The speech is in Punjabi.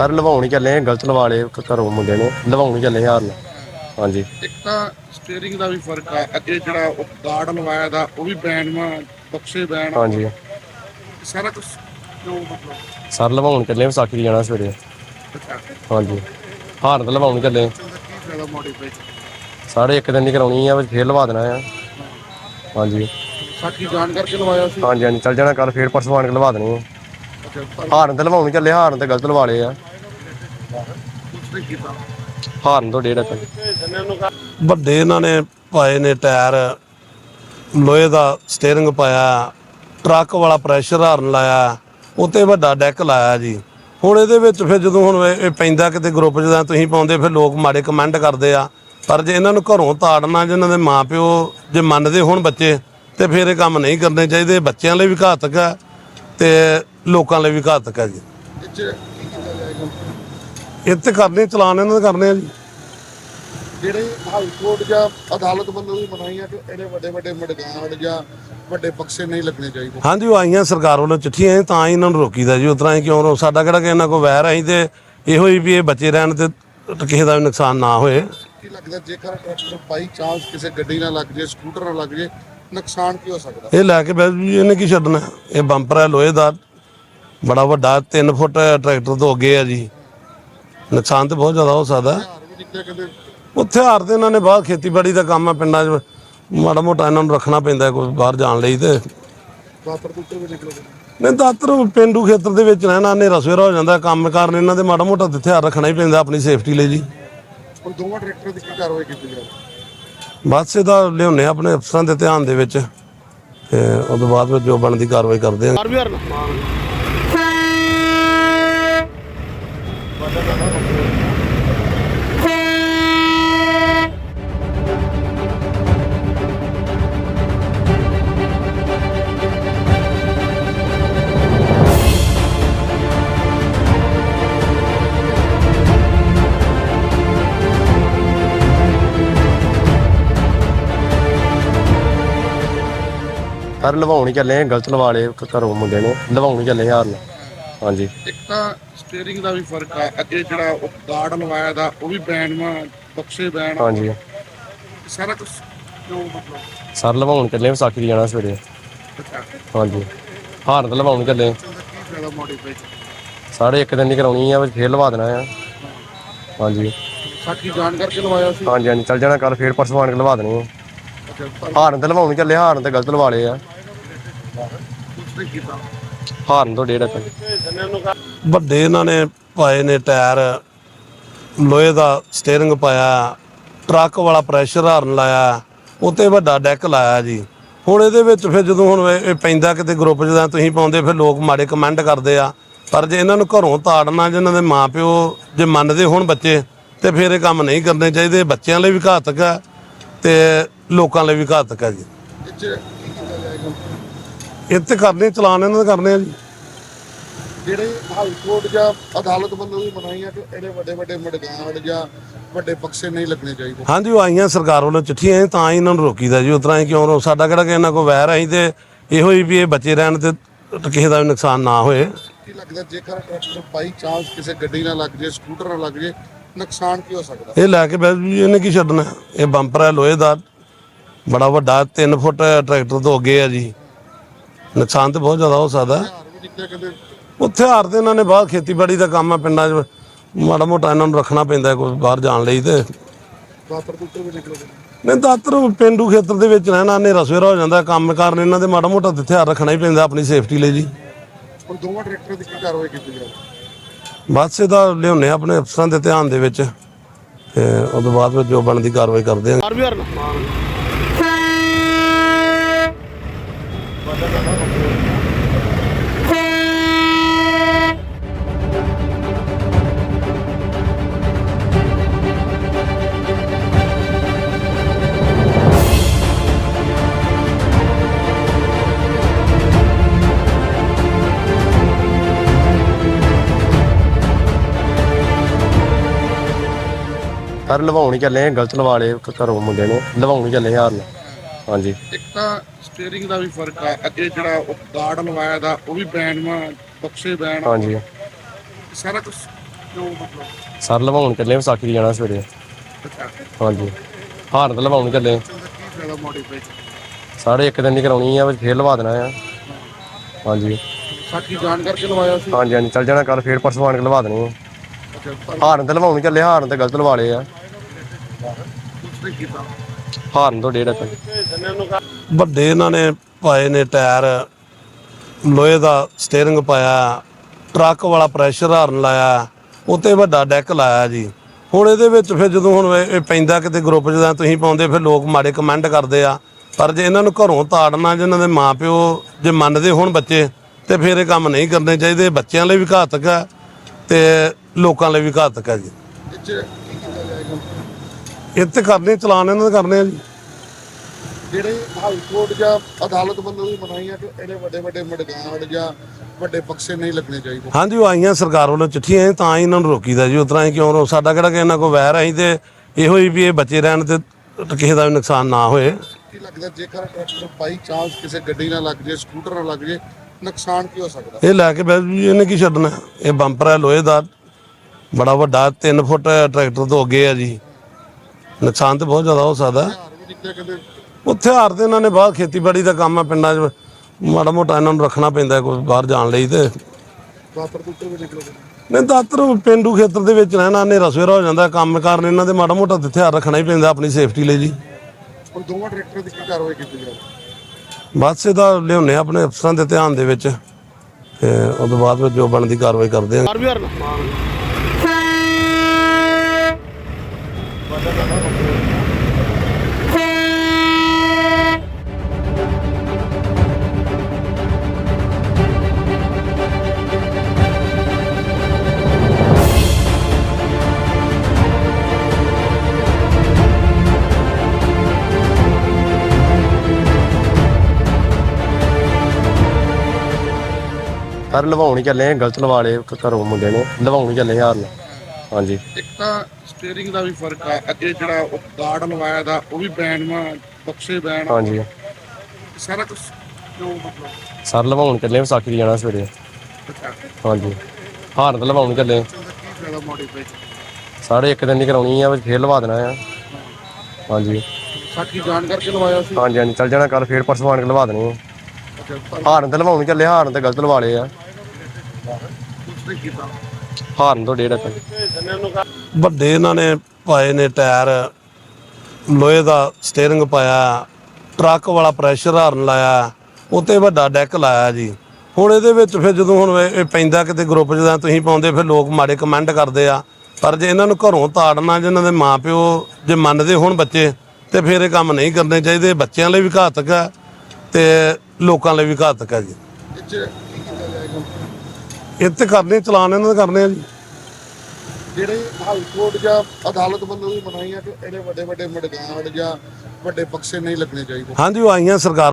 ਸਰ ਲਵਾਉਣ ਹੀ ਚੱਲੇ ਆ, ਗਲਤ ਲਵਾ ਲਏ ਘ- ਘਰੋਂ ਮੁੰਡੇ ਨੇ ਲਵਾਉਣ ਹੀ ਚੱਲੇ ਹਾਰਨ ਹਾਂਜੀ। ਇੱਕ ਤਾਂ ਸਟੀਅਰਿੰਗ ਦਾ ਵੀ ਫ਼ਰਕ ਆ ਅੱਗੇ ਜਿਹੜਾ ਉਹ ਗਾਰਡ ਲਵਾਇਆ ਦਾ ਉਹ ਵੀ ਬੈਨ ਵਾ ਬਕਸੇ ਬੈਨ। ਹਾਂਜੀ। ਸਾਰਾ ਕੁਝ ਜੋ ਮਤਲਬ ਸਰ ਲਵਾਉਣ ਚੱਲੇ ਆ, ਵਿਸਾਖੀ ਜਾਣਾ ਸਵੇਰੇ। ਅੱਛਾ। ਹਾਂਜੀ। ਹਾਰਨ ਤਾਂ ਲਵਾਉਣ ਚੱਲੇ ਆ। ਚੱਲਦਾ ਕੀ ਫਾਇਦਾ ਮੋਡੀਫਾਈ ਸਾਰੇ ਇੱਕ ਦਿਨ ਦੀ ਕਰਾਉਣੀ ਆ ਫਿਰ ਲਵਾ ਦੇਣਾ ਆ। ਹਾਂਜੀ। ਸਾਡੀ ਜਾਣ ਕਰਕੇ ਲਵਾਇਆ ਸੀ। ਹਾਂਜੀ ਹਾਂਜੀ ਚੱਲ ਜਾਣਾ ਕੱਲ ਫੇਰ ਪਰਸੋਂ ਆਣ ਕੇ ਲਵਾ ਦੇਣੀ ਆ। ਅੱਛਾ ਪਰ ਹਾਰਨ ਤਾਂ ਲਵਾਉਣ ਹੀ ਚੱਲੇ ਹਾਰਨ ਤੇ ਗਲਤ ਲਵਾ ਲਏ ਆ। ਨਹੀਂ ਕੀਤਾ ਹਾਰਨ ਤੋਂ ਡੇਢ ਇੱਕ ਵੱਡੇ ਇਹਨਾਂ ਨੇ ਪਾਏ ਨੇ ਟਾਇਰ ਲੋਹੇ ਦਾ ਸਟੀਅਰਿੰਗ ਪਾਇਆ ਟਰੱਕ ਵਾਲਾ ਪ੍ਰੈਸ਼ਰ ਹਾਰਨ ਲਾਇਆ ਉੱਤੇ ਵੱਡਾ ਡੈਕ ਲਾਇਆ ਜੀ। ਹੁਣ ਇਹਦੇ ਵਿੱਚ ਫਿਰ ਜਦੋਂ ਹੁਣ ਇਹ ਇਹ ਪੈਂਦਾ ਕਿਤੇ ਗਰੁੱਪ 'ਚ ਤਾਂ ਤੁਸੀਂ ਪਾਉਂਦੇ ਫਿਰ ਲੋਕ ਮਾੜੇ ਕਮੈਂਟ ਕਰਦੇ ਆ। ਪਰ ਜੇ ਇਹਨਾਂ ਨੂੰ ਘਰੋਂ ਤਾੜਨਾ ਜਿਹਨਾਂ ਦੇ ਮਾਪਿਓ ਜੇ ਮੰਨਦੇ ਹੋਣ ਬੱਚੇ ਤੇ ਫਿਰ ਇਹ ਕੰਮ ਨਹੀਂ ਕਰਨੇ ਚਾਹੀਦੇ। ਬੱਚਿਆਂ ਲਈ ਵੀ ਘਾਤਕ ਹੈ ਤੇ ਲੋਕਾਂ ਲਈ ਵੀ ਘਾਤਕ ਹੈ ਜੀ। ਇਹ 'ਚ ਕੀ ਕੀਤਾ ਜਾਏਗਾ? ਇੱਥੇ ਕਰਨੇ ਚਲਾਨ ਇਹਨਾਂ ਦੇ ਕਰਨੇ ਆ ਜੀ। ਜਿਹੜੇ ਹਾਈ ਕੋਰਟ ਜਾਂ ਅਦਾਲਤ ਵੱਲੋਂ ਵੀ ਬਣਾਈਆਂ ਕਿ ਇਹਦੇ ਵੱਡੇ ਵੱਡੇ ਮਡਗਾੜ ਜਾਂ ਵੱਡੇ ਬਕਸੇ ਨਹੀਂ ਲੱਗਣੇ ਚਾਹੀਦੇ? ਹਾਂਜੀ ਉਹ ਆਈਆਂ ਸਰਕਾਰ ਵੱਲੋਂ ਚਿੱਠੀਆਂ ਤਾਂ ਹੀ ਇਹਨਾਂ ਨੂੰ ਰੋਕੀਦਾ ਜੀ ਉਤਰਾ ਹੀ ਕਿਉਂ ਰੋ ਸਾਡਾ ਕਿਹੜਾ ਕਿ ਇਹਨਾਂ ਕੋ ਵੈਰ ਆਈ ਤੇ ਇਹੋ ਹੀ ਵੀ ਇਹ ਬੱਚੇ ਰਹਿਣ ਤੇ ਕਿਸੇ ਦਾ ਵੀ ਨੁਕਸਾਨ ਨਾ ਹੋਏ। ਕੀ ਲੱਗਦਾ ਜੇਕਰ ਟਰੈਕਟਰ ਬਾਈ ਚਾਂਸ ਕਿਸੇ ਗੱਡੀ ਨਾਲ ਲੱਗ ਜੇ ਸਕੂਟਰ ਨਾਲ ਲੱਗ ਜੇ ਨੁਕਸਾਨ ਕੀ ਹੋ ਸਕਦਾ? ਇਹ ਲੈ ਕੇ ਬੈਠ ਜੀ ਇਹਨੇ ਕੀ ਛੱਡਣਾ? ਇਹ ਬੰਪਰ ਹੈ ਲੋਹੇ ਦਾ ਬੜਾ ਵੱਡਾ 3 ਫੁੱਟ ਟਰੈਕਟਰ ਤੋਂ ਅੱਗੇ ਆ ਜੀ। ਨੁਕਸਾਨ ਤੇ ਬਹੁਤ ਜ਼ਿਆਦਾ ਹੋ ਸਕਦਾ। ਹਥਿਆਰ ਵੀ ਨਿਕਲੇ ਕਹਿੰਦੇ ਉੱਥੇ ਹਾਰ ਤੇ ਇਹਨਾਂ ਨੇ ਬਾਹਰ ਖੇਤੀਬਾੜੀ ਦਾ ਕੰਮ ਆ ਪਿੰਡਾਂ 'ਚ ਮਾੜਾ ਮੋਟਾ ਇਹਨਾਂ ਨੂੰ ਰੱਖਣਾ ਪੈਂਦਾ ਹੈ ਕੋਈ ਬਾਹਰ ਜਾਣ ਲਈ ਤੇ। ਨਹੀਂ ਦਾਤਰ ਪਿੰਡੂ ਖੇਤਰ ਦੇ ਵਿੱਚ ਰਹਿਣਾ ਹਨੇਰਾ ਸਵੇਰਾ ਹੋ ਜਾਂਦਾ ਕੰਮ ਕਾਰਨ ਇਹਨਾਂ ਦੇ ਮਾੜਾ ਮੋਟਾ ਹਥਿਆਰ ਰੱਖਣਾ ਹੀ ਪੈਂਦਾ ਆਪਣੀ ਸੇਫਟੀ ਲਈ ਜੀ। ਹੁਣ ਦੋਵਾਂ ਟਰੈਕਟਰ ਦੀ ਕੀ ਕਾਰਵਾਈ ਕੀਤੀ ਜਾਵੇ ਬਸ ਇਹਦਾ ਲਿਆਉਣੇ ਆਪਣੇ ਅਫਸਰਾਂ ਦੇ ਧਿਆਨ ਦੇ ਵਿੱਚ ਤੇ ਉਸ ਤੋਂ ਬਾਅਦ ਵਿੱਚ ਜੋ ਬਣਦੀ ਕਾਰਵਾਈ ਕਰਦੇ ਹਾਂ ਸਰ ਲਵਾਉਣ ਹੀ ਚੱਲੇ ਆ, ਗਲਤ ਲਵਾ ਲਏ ਘਰੋਂ ਮੁੰਡੇ ਨੇ। ਲਵਾਉਣ ਹੀ ਚੱਲੇ ਹਾਰਨ ਹਾਂਜੀ। ਇੱਕ ਤਾਂ ਸਟੀਅਰਿੰਗ ਦਾ ਵੀ ਫ਼ਰਕ ਆ ਅੱਗੇ ਜਿਹੜਾ ਉਹ ਗਾਰਡ ਲਵਾਇਆ ਦਾ ਉਹ ਵੀ ਬੈਨ ਵਾ ਬਕਸੇ ਆ। ਹਾਂਜੀ। ਸਾਰਾ ਕੁਝ ਜੋ ਮਤਲਬ ਸਰ ਲਵਾਉਣ ਚੱਲੇ ਵਿਸਾਖੀ ਦੀ ਜਾਣਾ ਸਵੇਰੇ। ਅੱਛਾ। ਹਾਂਜੀ। ਹਾਰਨ ਲਵਾਉਣ ਚੱਲੇ ਕੀ ਮੋਡੀਫਾਈ ਸਾਰੇ ਇੱਕ ਦਿਨ ਦੀ ਕਰਾਉਣੀ ਆ ਫਿਰ ਲਵਾ ਦੇਣਾ ਆ। ਹਾਂਜੀ। ਸਾਡੀ ਜਾਣ ਕਰਕੇ ਲਵਾਇਆ ਸੀ। ਹਾਂਜੀ ਹਾਂਜੀ ਚੱਲ ਜਾਣਾ ਕੱਲ ਫੇਰ ਪਰਸੋਂ ਆਣ ਕੇ ਲਵਾ ਦੇਣੀ ਆ। ਅੱਛਾ ਪਰ ਹਾਰਨ ਤਾਂ ਲਵਾਉਣ ਚੱਲੇ ਹਾਰਨ ਤੇ ਗਲਤ ਲਵਾ ਲਏ ਆ। ਕੁਛ ਨਹੀਂ ਕੀਤਾ। ਹਾਰਨ ਤੋਂ ਡੇਢ ਇੱਕ ਵੱਡੇ ਇਹਨਾਂ ਨੇ ਪਾਏ ਨੇ ਟਾਇਰ ਲੋਹੇ ਦਾ ਸਟੀਅਰਿੰਗ ਪਾਇਆ ਟਰੱਕ ਵਾਲਾ ਪ੍ਰੈਸ਼ਰ ਹਾਰਨ ਲਾਇਆ ਉੱਤੇ ਵੱਡਾ ਡੈਕ ਲਾਇਆ ਜੀ। ਹੁਣ ਇਹਦੇ ਵਿੱਚ ਫਿਰ ਜਦੋਂ ਹੁਣ ਇਹ ਪੈਂਦਾ ਕਿਤੇ ਗਰੁੱਪ 'ਚ ਤਾਂ ਤੁਸੀਂ ਪਾਉਂਦੇ ਫਿਰ ਲੋਕ ਮਾੜੇ ਕਮੈਂਟ ਕਰਦੇ ਆ। ਪਰ ਜੇ ਇਹਨਾਂ ਨੂੰ ਘਰੋਂ ਤਾੜਨਾ ਜਿਹਨਾਂ ਦੇ ਮਾਪਿਓ ਜੇ ਮੰਨਦੇ ਹੋਣ ਬੱਚੇ ਤੇ ਫਿਰ ਇਹ ਕੰਮ ਨਹੀਂ ਕਰਨੇ ਚਾਹੀਦੇ। ਬੱਚਿਆਂ ਲਈ ਵੀ ਘਾਤਕ ਹੈ ਤੇ ਲੋਕਾਂ ਲਈ ਵੀ ਘਾਤਕ ਹੈ ਜੀ ਇਹ 'ਚ ਕੀ ਕੀਤਾ ਜਾਏਗਾ ਇੱਥੇ ਕਰਨੇ ਚਲਾਨ ਇਹਨਾਂ ਦੇ ਕਰਨੇ ਆ ਜੀ। ਜਿਹੜੇ ਹਾਈ ਕੋਰਟ ਜਾਂ ਅਦਾਲਤ ਵੱਲੋਂ ਵੀ ਬਣਾਈਆਂ ਕਿ ਇਹਦੇ ਵੱਡੇ ਵੱਡੇ ਮਡਗਾੜ ਜਾਂ ਵੱਡੇ ਬਕਸੇ ਨਹੀਂ ਲੱਗਣੇ ਚਾਹੀਦੇ? ਹਾਂਜੀ ਉਹ ਆਈਆਂ ਸਰਕਾਰ ਵੱਲੋਂ ਚਿੱਠੀਆਂ ਆਈਆਂ, ਤਾਂ ਹੀ ਇਹਨਾਂ ਨੂੰ ਰੋਕੀਦਾ ਜੀ। ਉਤਰਾ ਹੀ ਕਿਉਂ ਰੋ ਸਾਡਾ ਕਿਹੜਾ ਕਿ ਇਹਨਾਂ ਕੋ ਵੈਰ ਆਈ ਤੇ ਇਹੋ ਹੀ ਵੀ ਇਹ ਬੱਚੇ ਰਹਿਣ ਤੇ ਕਿਸੇ ਦਾ ਵੀ ਨੁਕਸਾਨ ਨਾ ਹੋਏ। ਕੀ ਲੱਗਦਾ ਜੇਕਰ ਟਰੈਕਟਰ ਬਾਈ ਚਾਂਸ ਕਿਸੇ ਗੱਡੀ ਨਾਲ ਲੱਗ ਜੇ ਸਕੂਟਰ ਨਾਲ ਲੱਗ ਜੇ ਨੁਕਸਾਨ ਕੀ ਹੋ ਸਕਦਾ? ਇਹ ਲੈ ਕੇ ਬੈਠ ਜੀ ਇਹਨੇ ਕੀ ਛੱਡਣਾ? ਇਹ ਬੰਪਰ ਹੈ ਲੋਹੇ ਦਾ ਬੜਾ ਵੱਡਾ 3 ਫੁੱਟ ਟਰੈਕਟਰ ਤੋਂ ਅੱਗੇ ਆ ਜੀ। ਨੁਕਸਾਨ ਤੇ ਬਹੁਤ ਜ਼ਿਆਦਾ ਹੋ ਸਕਦਾ। ਉੱਥੇ ਹਾਰ ਤੇ ਇਹਨਾਂ ਨੇ ਬਾਹਰ ਖੇਤੀਬਾੜੀ ਦਾ ਕੰਮ ਆ ਪਿੰਡਾਂ 'ਚ ਮਾੜਾ ਮੋਟਾ ਇਹਨਾਂ ਨੂੰ ਰੱਖਣਾ ਪੈਂਦਾ ਕੋਈ ਬਾਹਰ ਜਾਣ ਲਈ ਤੇ। ਨਹੀਂ ਦਾਤਰ ਪਿੰਡੂ ਖੇਤਰ ਦੇ ਵਿੱਚ ਰਹਿਣਾ ਹਨੇਰਾ ਸਵੇਰਾ ਹੋ ਜਾਂਦਾ ਕੰਮ ਕਾਰਨ ਇਹਨਾਂ ਦੇ ਮਾੜਾ ਮੋਟਾ ਹਥਿਆਰ ਰੱਖਣਾ ਹੀ ਪੈਂਦਾ ਆਪਣੀ ਸੇਫਟੀ ਲਈ ਜੀ। ਹੁਣ ਦੋਵਾਂ ਟਰੈਕਟਰ ਦੀ ਕੀ ਕਾਰਵਾਈ ਕੀਤੀ ਜਾਵੇ ਬਸ ਇਹਦਾ ਲਿਆਉਣੇ ਆਪਣੇ ਅਫਸਰਾਂ ਦੇ ਧਿਆਨ ਦੇ ਵਿੱਚ ਤੇ ਉਸ ਤੋਂ ਬਾਅਦ ਵਿੱਚ ਜੋ ਬਣਦੀ ਕਾਰਵਾਈ ਕਰਦੇ ਹਾਂ ਸਰ ਲਵਾਉਣ ਹੀ ਚੱਲੇ ਆ, ਗਲਤ ਲਵਾ ਲਏ ਘਰੋਂ ਮੁੰਡੇ ਨੇ ਲਵਾਉਣ ਹੀ ਚੱਲੇ ਆ ਹਾਰਨ ਹਾਂਜੀ। ਇੱਕ ਤਾਂ ਸਟੀਅਰਿੰਗ ਦਾ ਵੀ ਫ਼ਰਕ ਆ ਅੱਗੇ ਜਿਹੜਾ ਉਹ ਗਾਰਡ ਲਵਾਇਆ ਦਾ ਉਹ ਵੀ ਬੈਨ ਵਾ ਬਕਸੇ ਬੈਨ ਆ। ਹਾਂਜੀ। ਸਾਰਾ ਕੁਝ ਕਿਉਂ ਮਤਲਬ ਸਰ ਲਵਾਉਣ ਚੱਲੇ ਵਿਸਾਖੀ ਦੀ ਜਾਣਾ ਸਵੇਰੇ। ਅੱਛਾ। ਹਾਂਜੀ। ਹਾਰਨ ਤੇ ਲਵਾਉਣ ਚੱਲੇ ਕੀ ਫਾਇਦਾ ਮੋਡੀਫਾਈ ਸਾਰੇ ਇੱਕ ਦਿਨ ਦੀ ਕਰਾਉਣੀ ਆ ਫੇਰ ਲਵਾ ਦੇਣਾ ਆ। ਹਾਂਜੀ। ਸਾਡੀ ਜਾਣ ਕਰਕੇ ਲਵਾਇਆ ਸੀ। ਹਾਂਜੀ ਹਾਂਜੀ ਚੱਲ ਜਾਣਾ ਕੱਲ ਫੇਰ ਪਰਸੋਂ ਆਣ ਕੇ ਲਵਾ ਦੇਣੀ ਆ। ਅੱਛਾ ਪਰ ਹਾਰਨ ਤੇ ਲਵਾਉਣ ਚੱਲੇ ਹਾਰਨ ਤੇ ਗਲਤ ਲਵਾ ਲਏ ਆ। ਹਾਰਨ ਤੋਂ ਡੇਢ ਇੱਕ ਵੱਡੇ ਇਹਨਾਂ ਨੇ ਪਾਏ ਨੇ ਟਾਇਰ ਲੋਹੇ ਦਾ ਸਟੀਅਰਿੰਗ ਪਾਇਆ ਟਰੱਕ ਵਾਲਾ ਪ੍ਰੈਸ਼ਰ ਹਾਰਨ ਲਾਇਆ ਉੱਤੇ ਵੱਡਾ ਡੈਕ ਲਾਇਆ ਜੀ। ਹੁਣ ਇਹਦੇ ਵਿੱਚ ਫਿਰ ਜਦੋਂ ਹੁਣ ਇਹ ਪੈਂਦਾ ਕਿਤੇ ਗਰੁੱਪ 'ਚ ਜਾਂ ਤੁਸੀਂ ਪਾਉਂਦੇ ਫਿਰ ਲੋਕ ਮਾੜੇ ਕਮੈਂਟ ਕਰਦੇ ਆ। ਪਰ ਜੇ ਇਹਨਾਂ ਨੂੰ ਘਰੋਂ ਤਾੜਨਾ ਜਿਹਨਾਂ ਦੇ ਮਾਪਿਓ ਜੇ ਮੰਨਦੇ ਹੋਣ ਬੱਚੇ ਤੇ ਫਿਰ ਇਹ ਕੰਮ ਨਹੀਂ ਕਰਨੇ ਚਾਹੀਦੇ। ਬੱਚਿਆਂ ਲਈ ਵੀ ਘਾਤਕ ਹੈ ਤੇ ਲੋਕਾਂ ਲਈ ਵੀ ਘਾਤਕ ਹੈ ਜੀ ਇਹ 'ਚ ਕੀ ਕੀਤਾ ਜਾਏਗਾ ਇੱਥੇ ਕਰਨੇ ਚਲਾਨ ਇਹਨਾਂ ਦੇ ਕਰਨੇ ਆ ਜੀ। ਜਿਹੜੇ ਹਾਈ ਕੋਰਟ ਜਾਂ ਅਦਾਲਤ ਵੱਲੋਂ ਵੀ ਮਨਾਈਆਂ ਕਿ ਇਹਦੇ ਵੱਡੇ ਵੱਡੇ ਮਡਗਾੜ ਜਾਂ ਵੱਡੇ ਬਕਸੇ ਨਹੀਂ ਲੱਗਣੇ ਚਾਹੀਦੇ? ਹਾਂਜੀ ਉਹ ਆਈਆਂ ਸਰਕਾਰ ਵੱਲੋਂ ਚਿੱਠੀਆਂ ਤਾਂ ਹੀ ਇਹਨਾਂ ਨੂੰ ਰੋਕੀਦਾ ਜੀ ਉਤਰਾ ਹੀ ਕਿਉਂ ਰੋ ਸਾਡਾ ਕਿਹੜਾ ਕਿ ਇਹਨਾਂ ਕੋ ਵੈਰ ਆਈ ਤੇ ਇਹੋ ਹੀ ਵੀ ਇਹ ਬੱਚੇ ਰਹਿਣ ਤੇ ਕਿਸੇ ਦਾ ਵੀ ਨੁਕਸਾਨ ਨਾ ਹੋਏ। ਕੀ ਲੱਗਦਾ ਜੇਕਰ ਟਰੈਕਟਰ ਬਾਈ ਚਾਂਸ ਕਿਸੇ ਗੱਡੀ ਨਾਲ ਲੱਗ ਜੇ ਸਕੂਟਰ ਨਾਲ ਲੱਗ ਜੇ ਨੁਕਸਾਨ ਕੀ ਹੋ ਸਕਦਾ? ਇਹ ਲੈ ਕੇ ਬਹਿ ਜੀ ਇਹਨੇ ਕੀ ਛੱਡਣਾ? ਇਹ ਬੰਪਰ ਹੈ ਲੋਹੇ ਦਾ ਬੜਾ ਵੱਡਾ 3 ਫੁੱਟ ਟਰੈਕਟਰ ਤੋਂ ਅੱਗੇ ਆ ਜੀ। ਨੁਕਸਾਨ ਤੇ ਬਹੁਤ ਜ਼ਿਆਦਾ ਹੋ ਸਕਦਾ। ਉੱਥੇ ਹਾਰ ਤੇ ਇਹਨਾਂ ਨੇ ਬਾਹਰ ਖੇਤੀਬਾੜੀ ਦਾ ਕੰਮ ਆ ਪਿੰਡਾਂ 'ਚ। ਮਾੜਾ ਮੋਟਾ ਇਹਨਾਂ ਨੂੰ ਰੱਖਣਾ ਪੈਂਦਾ ਕੋਈ ਬਾਹਰ ਜਾਣ ਲਈ ਤੇ। ਨਹੀਂ ਦਾਤਰ ਪਿੰਡੂ ਖੇਤਰ ਦੇ ਵਿੱਚ ਰਹਿਣਾ ਹਨੇਰਾ ਸਵੇਰਾ ਹੋ ਜਾਂਦਾ। ਕੰਮ ਕਾਰਨ ਇਹਨਾਂ ਦੇ ਮਾੜਾ ਮੋਟਾ ਹਥਿਆਰ ਰੱਖਣਾ ਹੀ ਪੈਂਦਾ ਆਪਣੀ ਸੇਫਟੀ ਲਈ ਜੀ। ਹੁਣ ਦੋਵਾਂ ਟਰੈਕਟਰ ਦੀ ਕੀ ਕਾਰਵਾਈ ਕੀਤੀ ਜਾਵੇ ਬਸ ਇਹਦਾ ਲਿਆਉਣੇ ਆਪਣੇ ਅਫਸਰਾਂ ਦੇ ਧਿਆਨ ਦੇ ਵਿੱਚ। ਤੇ ਉਸ ਤੋਂ ਬਾਅਦ ਵਿੱਚ ਜੋ ਬਣਦੀ ਕਾਰਵਾਈ ਕਰਦੇ ਹਾਂ ਸਰ, ਲਵਾਉਣ ਹੀ ਚੱਲੇ ਆ, ਗਲਤ ਲਵਾ ਲਏ ਘਰੋਂ ਮੁੰਡੇ ਨੇ। ਲਵਾਉਣ ਹੀ ਚੱਲੇ ਹਾਰਨ ਹਾਂਜੀ। ਇੱਕ ਤਾਂ ਸਟੀਅਰਿੰਗ ਦਾ ਵੀ ਫ਼ਰਕ ਆ ਅੱਗੇ ਜਿਹੜਾ ਉਹ ਗਾਰਡ ਲਵਾਇਆ ਦਾ ਉਹ ਵੀ ਬੈਨ ਮਾ ਬਕਸੇ ਆ, ਹਾਂਜੀ। ਸਾਰਾ ਕੁਝ ਮਤਲਬ ਸਰ ਲਵਾਉਣ ਚੱਲੇ ਵਿਸਾਖੀ ਦੀ ਜਾਣਾ ਸਵੇਰੇ। ਅੱਛਾ। ਹਾਂਜੀ। ਹਾਰਨ ਲਵਾਉਣ ਚੱਲੇ ਕੀ ਫਾਇਦਾ ਮੋਡੀਫਾਈ ਸਾਰੇ ਇੱਕ ਦਿਨ ਦੀ ਕਰਾਉਣੀ ਆ ਫੇਰ ਲਵਾ ਦੇਣਾ ਆ। ਹਾਂਜੀ। ਸਾਡੀ ਜਾਣ ਕਰਕੇ ਲਵਾਇਆ ਸੀ। ਹਾਂਜੀ ਹਾਂਜੀ ਚੱਲ ਜਾਣਾ ਕੱਲ ਫੇਰ ਪਰਸੋਂ ਆਣ ਕੇ ਲਵਾ ਦੇਣੀ ਆ। ਅੱਛਾ ਪਰ ਹਾਰਨ ਤੇ ਲਵਾਉਣ ਚੱਲੇ ਹਾਰਨ ਤੇ ਗਲਤ ਲਵਾ ਲਏ ਆ। ਕੁਛ ਨਹੀਂ ਕੀਤਾ। ਹਾਰਨ ਤੋਂ ਡੇਢ ਇੱਕ ਵੱਡੇ ਇਹਨਾਂ ਨੇ ਪਾਏ ਨੇ ਟਾਇਰ ਲੋਹੇ ਦਾ ਸਟੀਅਰਿੰਗ ਪਾਇਆ ਟਰੱਕ ਵਾਲਾ ਪ੍ਰੈਸ਼ਰ ਹਾਰਨ ਲਾਇਆ ਉੱਤੇ ਵੱਡਾ ਡੈਕ ਲਾਇਆ ਜੀ। ਹੁਣ ਇਹਦੇ ਵਿੱਚ ਫਿਰ ਜਦੋਂ ਹੁਣ ਇਹ ਪੈਂਦਾ ਕਿਤੇ ਗਰੁੱਪ 'ਚ ਜਾਂ ਤੁਸੀਂ ਪਾਉਂਦੇ ਫਿਰ ਲੋਕ ਮਾੜੇ ਕਮੈਂਟ ਕਰਦੇ ਆ। ਪਰ ਜੇ ਇਹਨਾਂ ਨੂੰ ਘਰੋਂ ਤਾੜਨਾ ਜਿਹਨਾਂ ਦੇ ਮਾਪਿਓ ਜੇ ਮੰਨਦੇ ਹੋਣ ਬੱਚੇ ਤੇ ਫਿਰ ਇਹ ਕੰਮ ਨਹੀਂ ਕਰਨੇ ਚਾਹੀਦੇ। ਬੱਚਿਆਂ ਲਈ ਵੀ ਘਾਤਕ ਹੈ ਤੇ ਲੋਕਾਂ ਲਈ ਵੀ ਘਾਤਕ ਹੈ ਜੀ ਇਹ 'ਚ ਕੀ ਕੀਤਾ ਜਾਏਗਾ ਇੱਥੇ ਕਰਨੇ ਚਲਾਨ ਇਹਨਾਂ ਦੇ ਕਰਨੇ ਆ ਜੀ। ਜਿਹੜੇ ਹਾਈ ਕੋਰਟ ਜਾਂ ਅਦਾਲਤ ਵੱਲੋਂ ਵੀ ਮਨਾਈਆਂ ਕਿ ਇਹਦੇ ਵੱਡੇ ਵੱਡੇ ਮਡਗਾੜ ਜਾਂ ਵੱਡੇ ਬਕਸੇ ਨਹੀਂ ਲੱਗਣੇ ਚਾਹੀਦੇ? ਹਾਂਜੀ ਉਹ ਆਈਆਂ ਸਰਕਾਰ